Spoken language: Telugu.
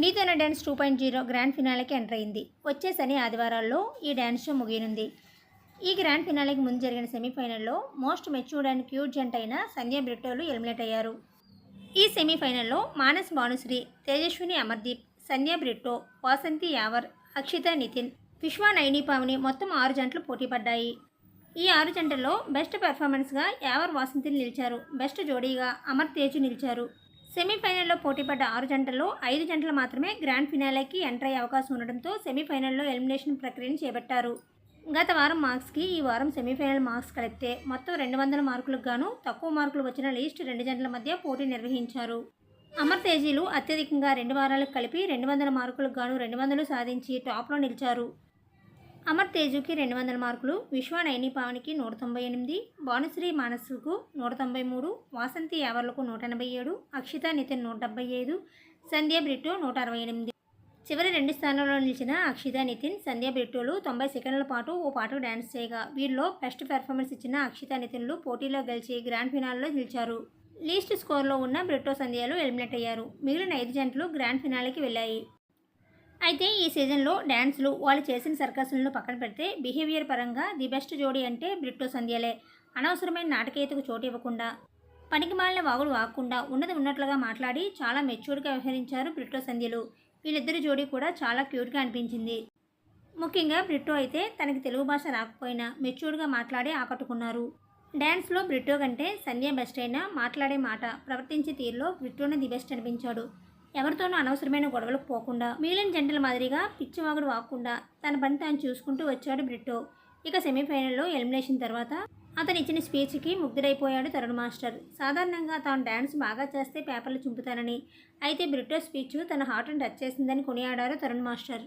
నీతోన dance two point zero grand ఫినాలేకి enter అయింది. వచ్చే శని ఆదివారాల్లో ఈ డ్యాన్స్ షో ముగియనుంది. ఈ గ్రాండ్ ఫినాలేకి ముందు జరిగిన సెమీఫైనల్లో మోస్ట్ మెచ్యూర్డ్ అండ్ క్యూట్ జంట అయిన సంధ్య బ్రిట్టోలు ఎలిమినేట్ అయ్యారు. ఈ సెమీఫైనల్లో మానస్ భానుశ్రీ తేజస్విని అమర్దీప్ సంధ్య బ్రిట్టో వాసంతి యావర్ అక్షిత నితిన్ విశ్వా నైని పావని మొత్తం ఆరు జంటలు పోటీ పడ్డాయి. ఈ ఆరు జంటల్లో బెస్ట్ పెర్ఫార్మెన్స్గా యావర్ వాసంతిని నిలిచారు. బెస్ట్ జోడీగా అమర్ తేజు నిలిచారు. సెమీఫైనల్లో పోటీపడ్డ ఆరు జంటల్లో ఐదు జంటలు మాత్రమే గ్రాండ్ ఫినాలేకి ఎంటర్ అయ్యే అవకాశం ఉండడంతో సెమీఫైనల్లో ఎలిమినేషన్ ప్రక్రియను చేపట్టారు. గత వారం మార్క్స్కి ఈ వారం సెమీఫైనల్ మార్క్స్ కలిపితే మొత్తం రెండు వందల మార్కులకు గాను తక్కువ మార్కులు వచ్చిన లీస్ట్ రెండు జంటల మధ్య పోటీ నిర్వహించారు. అమర్ తేజీలు అత్యధికంగా రెండు వారాలకు కలిపి రెండు వందల మార్కులకు గాను రెండు వందలు సాధించి టాప్లో నిలిచారు. అమర్ తేజుకి రెండు వందల మార్కులు విశ్వ నైని పావనికి నూట తొంభై ఎనిమిది భానుశ్రీ మానసుకు నూట తొంభై మూడు వాసంతి యావర్లకు నూట ఎనభై ఏడు అక్షిత నితిన్ నూట డెబ్బై ఐదు సంధ్య బ్రిట్టో నూట అరవై ఎనిమిది. చివరి రెండు స్థానాల్లో నిలిచిన అక్షిత నితిన్ సంధ్య బ్రిట్టోలు తొంభై సెకండ్ల పాటు ఓ పాటకు డ్యాన్స్ చేయగా వీరిలో బెస్ట్ పెర్ఫార్మెన్స్ ఇచ్చిన అక్షిత నితిన్లు పోటీలో గెలిచి గ్రాండ్ ఫినాల్లో నిలిచారు. లీస్ట్ స్కోర్లో ఉన్న బ్రిట్టో సంధ్యలు ఎలిమినేట్ అయ్యారు. మిగిలిన ఐదు జంటలు గ్రాండ్ ఫినాలేకి వెళ్ళాయి. అయితే ఈ సీజన్లో డ్యాన్స్లు వాళ్ళు చేసిన సర్కస్లను పక్కన పెడితే బిహేవియర్ పరంగా ది బెస్ట్ జోడీ అంటే బ్రిట్టో సంధ్యలే. అనవసరమైన నాటకీయతకు చోటు ఇవ్వకుండా పనికిమాలిన వాగులు వాగుడు వాగకుండా ఉన్నది ఉన్నట్లుగా మాట్లాడి చాలా మెచ్యూర్డ్గా వ్యవహరించారు బ్రిట్టో సంధ్యలు. వీళ్ళిద్దరి జోడీ కూడా చాలా క్యూట్గా అనిపించింది. ముఖ్యంగా బ్రిట్టో అయితే తనకి తెలుగు భాష రాకపోయినా మెచ్యూర్డ్గా మాట్లాడి ఆకట్టుకున్నారు. డ్యాన్స్లో బ్రిట్టో కంటే సంధ్య బెస్ట్ అయినా మాట్లాడే మాట ప్రవర్తించే తీరులో బ్రిట్టోనే ది బెస్ట్ అనిపించాడు. ఎవరితోనూ అనవసరమైన గొడవలకు పోకుండా మిగిలిన జంటల మాదిరిగా పిచ్చివాగుడు వాకుండా తన పని తాను చూసుకుంటూ వచ్చాడు బ్రిట్టో. ఇక సెమీఫైనల్లో ఎలిమినేషన్ తర్వాత అతను ఇచ్చిన స్పీచ్కి ముగ్ధుడైపోయాడు తరుణ్ మాస్టర్. సాధారణంగా తాను డ్యాన్స్ బాగా చేస్తే పేపర్లు చింపుతానని అయితే బ్రిటో స్పీచ్ తన హార్ట్ని టచ్ చేసిందని కొనియాడారు తరుణ్ మాస్టర్.